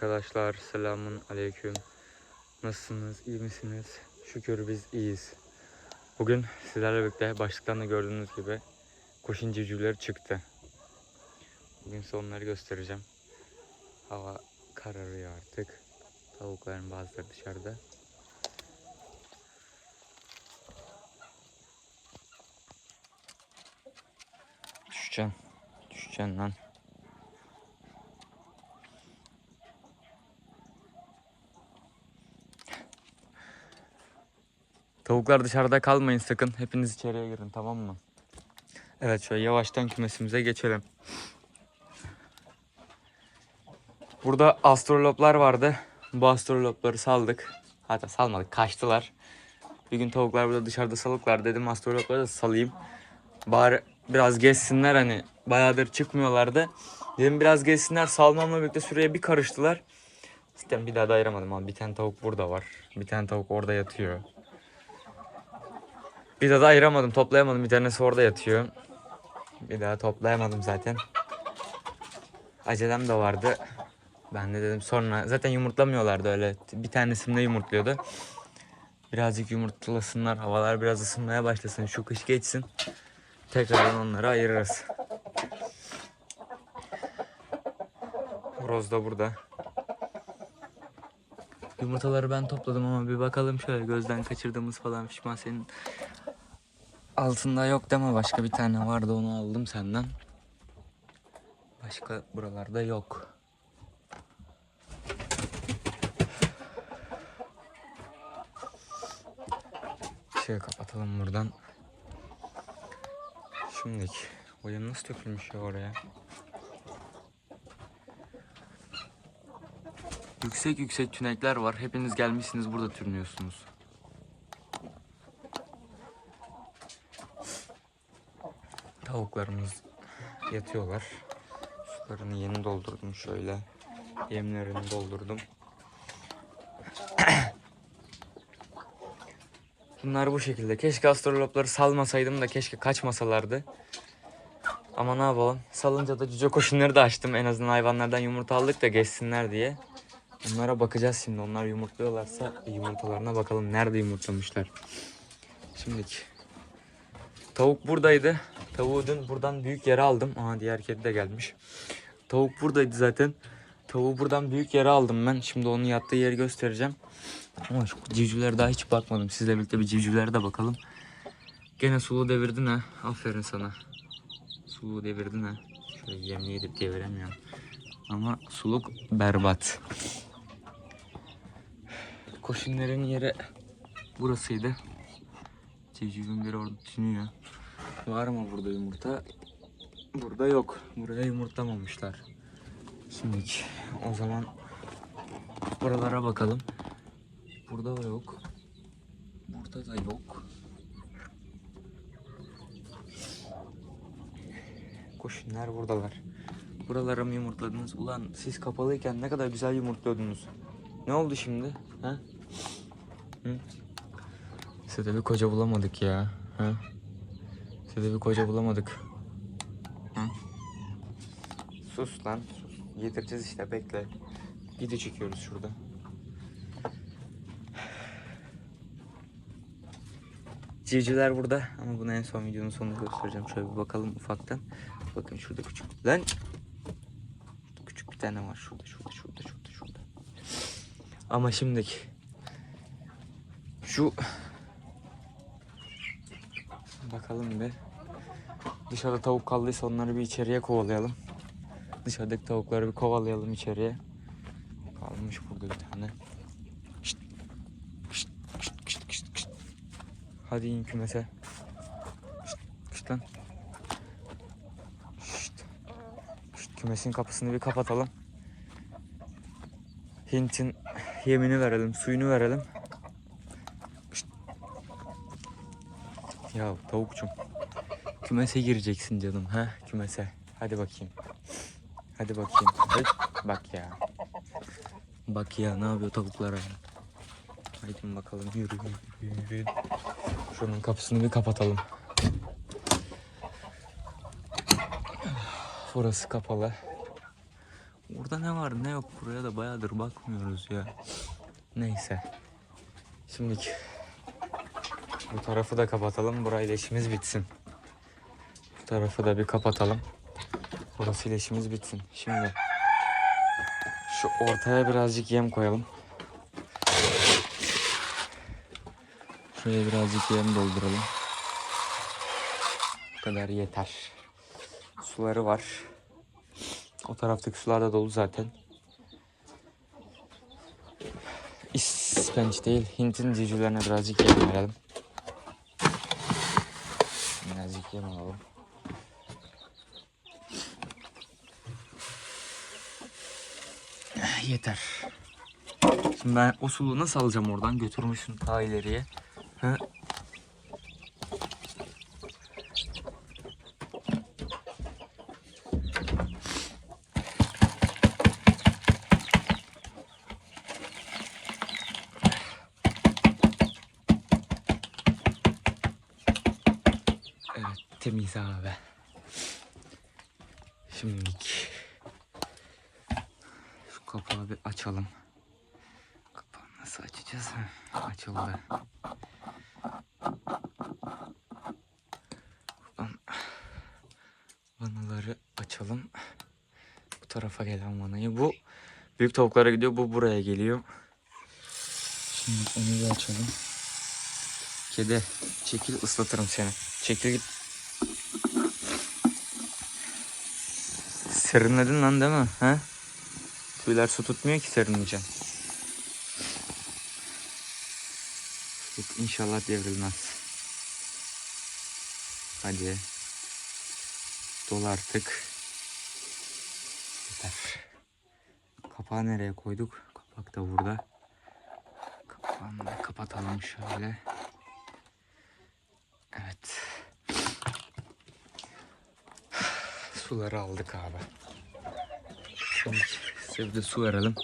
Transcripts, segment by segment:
Arkadaşlar selamun aleyküm. Nasılsınız? iyi misiniz? Şükür biz iyiyiz. Bugün sizlerle birlikte başlıktan da gördüğünüz gibi kuşun civcivleri çıktı. Bugün size onları göstereceğim. Hava kararıyor artık. Tavukların bazıları dışarıda. Düşeceksin. Düşeceksin lan. Tavuklar dışarıda kalmayın sakın. Hepiniz içeriye girin tamam mı? Evet şöyle yavaştan kümesimize geçelim. Burada astroloplar vardı. Bu astrolopları saldık. Hatta salmadık kaçtılar. Bir gün tavuklar burada dışarıda salıklar dedim astrolopları da salayım. Bari biraz gezsinler hani bayağıdır çıkmıyorlardı. Dedim biraz gezsinler salmamla birlikte süreye bir karıştılar. Sitten bir daha da ayıramadım abi. Bir tane tavuk burada var. Bir tane tavuk orada yatıyor. Bir daha da ayıramadım, toplayamadım. Bir tanesi orada yatıyor. Bir daha toplayamadım zaten. Acelem de vardı. Ben de dedim sonra zaten yumurtlamıyorlardı öyle. Bir tanesinde yumurtluyordu. Birazcık yumurtlasınlar. Havalar biraz ısınmaya başlasın. Şu kış geçsin. Tekrardan onları ayırırız. Horoz da burada. Yumurtaları ben topladım ama bir bakalım şöyle gözden kaçırdığımız falan pişman senin altında yok deme başka bir tane vardı onu aldım senden. Başka buralarda yok. Şey kapatalım buradan. Şimdiki oyun nasıl dökülmüş ya oraya? Yüksek yüksek tünekler var. Hepiniz gelmişsiniz burada türünüyorsunuz. Tavuklarımız yatıyorlar. Sularını yeni doldurdum şöyle. Yemlerini doldurdum. Bunlar bu şekilde. Keşke astrolopları salmasaydım da keşke kaçmasalardı. Ama ne yapalım? Salınca da cüce koşunları da açtım. En azından hayvanlardan yumurta aldık da geçsinler diye. Onlara bakacağız şimdi. Onlar yumurtluyorlarsa yumurtalarına bakalım. Nerede yumurtlamışlar? Şimdiki. Tavuk buradaydı. Tavuğu dün buradan büyük yere aldım. Aha diğer kedi de gelmiş. Tavuk buradaydı zaten. Tavuğu buradan büyük yere aldım ben. Şimdi onun yattığı yeri göstereceğim. Ama şu civcivlere daha hiç bakmadım. Sizle birlikte bir civcivlere de bakalım. Gene sulu devirdin ha. Aferin sana. Sulu devirdin ha. Şöyle yemliği edip deviremiyorum. Ama suluk berbat. Koşunların yeri burasıydı. Civcivin biri orada tünüyor. Var mı burada yumurta? Burada yok. Buraya yumurtlamamışlar. Şimdi o zaman buralara bakalım. Burada da yok. Burada da yok. Koşunlar buradalar. Buralara mı yumurtladınız? Ulan siz kapalıyken ne kadar güzel yumurtluyordunuz. Ne oldu şimdi? Ha? Hı? Size bir koca bulamadık ya. Ha? De bir koca bulamadık. Hı? Sus lan sus. Yedireceğiz işte bekle. Video çekiyoruz şurada. Civcivler burada ama bunu en son videonun sonunda göstereceğim. Şöyle bir bakalım ufaktan. Bakın şurada küçük. Lan! Şurada küçük bir tane var. Şurada, şurada, şurada, şurada, şurada. Ama şimdiki şu bakalım bir. Dışarıda tavuk kaldıysa onları bir içeriye kovalayalım. Dışarıdaki tavukları bir kovalayalım içeriye. Kalmış burada bir tane. Şşt. Şşt, şşt, şşt, şşt, şşt. Hadi in kümese. Şşt, şşt lan. Şşt. Şşt, kümesin kapısını bir kapatalım. Hint'in yemini verelim, suyunu verelim. Şşt. Ya tavukçum. Kümese gireceksin canım ha kümese. Hadi bakayım. Hadi bakayım. Hadi. Bak ya. Bak ya ne yapıyor tavuklara. Haydi bakalım yürü yürü yürü. Şunun kapısını bir kapatalım. Burası kapalı. Burada ne var ne yok buraya da bayağıdır bakmıyoruz ya. Neyse. Şimdi bu tarafı da kapatalım. Burayla işimiz bitsin. Tarafı da bir kapatalım. Burasıyla işimiz bitsin. Şimdi şu ortaya birazcık yem koyalım. Şuraya birazcık yem dolduralım. Bu kadar yeter. Suları var. O taraftaki sular da dolu zaten. İspenç değil, Hint'in civcivlerine birazcık yem verelim. Birazcık yem alalım. Yeter. Şimdi ben o suluğu nasıl alacağım oradan? Götürmüşsün ta ileriye. Ha? Evet temiz abi. Şimdilik kapağı bir açalım. Kapağı nasıl açacağız? Açıldı. Buradan vanaları açalım. Bu tarafa gelen vanayı. Bu büyük tavuklara gidiyor. Bu buraya geliyor. Şimdi onu bir açalım. Kedi çekil ıslatırım seni. Çekil git. Serinledin lan değil mi? He? Tüyler su tutmuyor ki. Tut, İnşallah devrilmez. Hadi. Dol artık. Yeter. Kapağı nereye koyduk? Kapak da burada. Kapağını da kapatalım şöyle. Evet. Suları aldık abi. Şimdi size su verelim.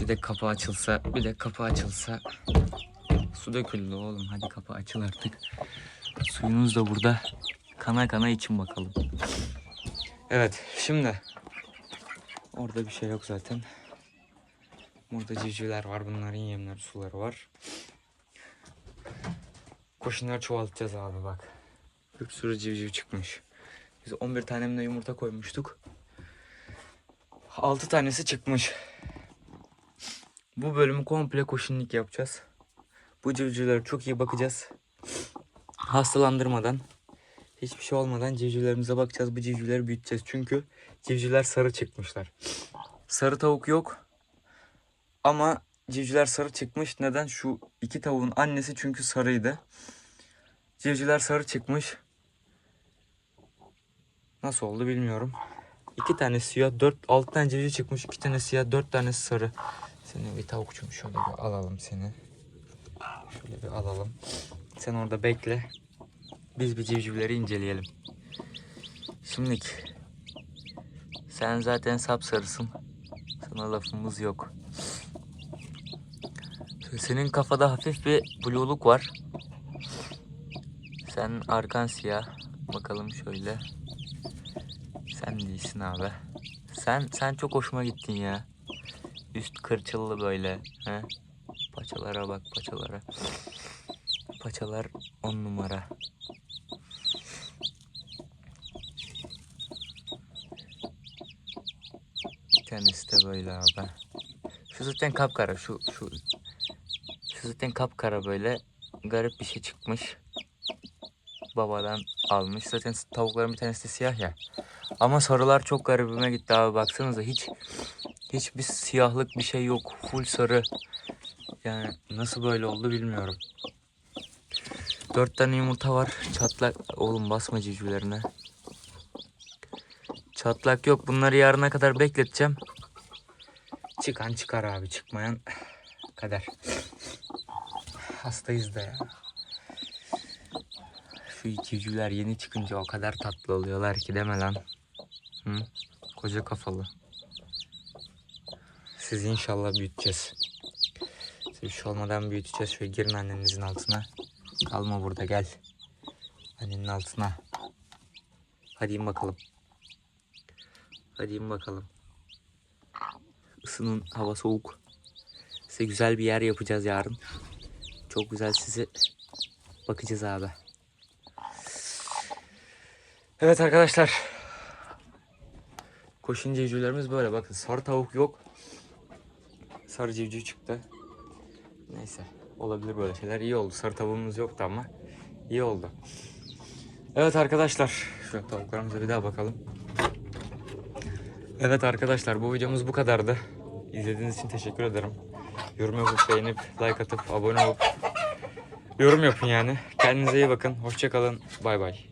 Bir de kapı açılsa, bir de kapı açılsa. Su döküldü oğlum. Hadi kapı açıl artık. Suyunuz da burada. Kana kana için bakalım. Evet, şimdi orada bir şey yok zaten. Burada civcivler var. Bunların yemleri, suları var. Koşunları çoğaltacağız abi bak. Bir sürü civciv çıkmış. Biz 11 tanemle yumurta koymuştuk. 6 tanesi çıkmış. Bu bölümü komple koşunluk yapacağız. Bu civcivlere çok iyi bakacağız. Hastalandırmadan, hiçbir şey olmadan civcivlerimize bakacağız. Bu civcivleri büyüteceğiz. Çünkü civcivler sarı çıkmışlar. Sarı tavuk yok. Ama civcivler sarı çıkmış. Neden? Şu iki tavuğun annesi çünkü sarıydı. Civcivler sarı çıkmış. Nasıl oldu bilmiyorum. İki tane siyah, dört, altı tane civciv çıkmış. iki tane siyah, dört tane sarı. Seni bir tavukçum şöyle bir alalım seni. Şöyle bir alalım. Sen orada bekle. Biz bir civcivleri inceleyelim. Şimdilik. Sen zaten sapsarısın. Sana lafımız yok. Senin kafada hafif bir blueluk var. Sen arkan siyah. Bakalım şöyle. Sen değilsin abi. Sen sen çok hoşuma gittin ya. Üst kırçıllı böyle. He? Paçalara bak paçalara. Paçalar on numara. Bir tanesi de böyle abi. Şu zaten kapkara şu şu şu zaten kapkara böyle garip bir şey çıkmış. Babadan almış. Zaten tavukların bir tanesi de siyah ya. Ama sarılar çok garibime gitti abi baksanıza hiç hiçbir siyahlık bir şey yok. Full sarı. Yani nasıl böyle oldu bilmiyorum. Dört tane yumurta var. Çatlak. Oğlum basma civcivlerine. Çatlak yok. Bunları yarına kadar bekleteceğim. Çıkan çıkar abi. Çıkmayan kader. Hastayız da ya. Şu civcivler yeni çıkınca o kadar tatlı oluyorlar ki deme lan. Hı? Koca kafalı. Sizi inşallah büyüteceğiz. Siz bir şey olmadan büyüteceğiz. Şöyle girin annenizin altına. Kalma burada gel. Annenin altına. Hadi in bakalım. Hadi in bakalım. Isının hava soğuk. Size güzel bir yer yapacağız yarın. Çok güzel sizi bakacağız abi. Evet arkadaşlar. Koşun civcivlerimiz böyle. Bakın sarı tavuk yok. Sarı civciv çıktı. Neyse. Olabilir böyle şeyler. İyi oldu. Sarı tavuğumuz yoktu ama. iyi oldu. Evet arkadaşlar. Şu tavuklarımıza bir daha bakalım. Evet arkadaşlar bu videomuz bu kadardı. İzlediğiniz için teşekkür ederim. Yorum yapıp beğenip like atıp abone olup yorum yapın yani. Kendinize iyi bakın. Hoşçakalın. Bay bay.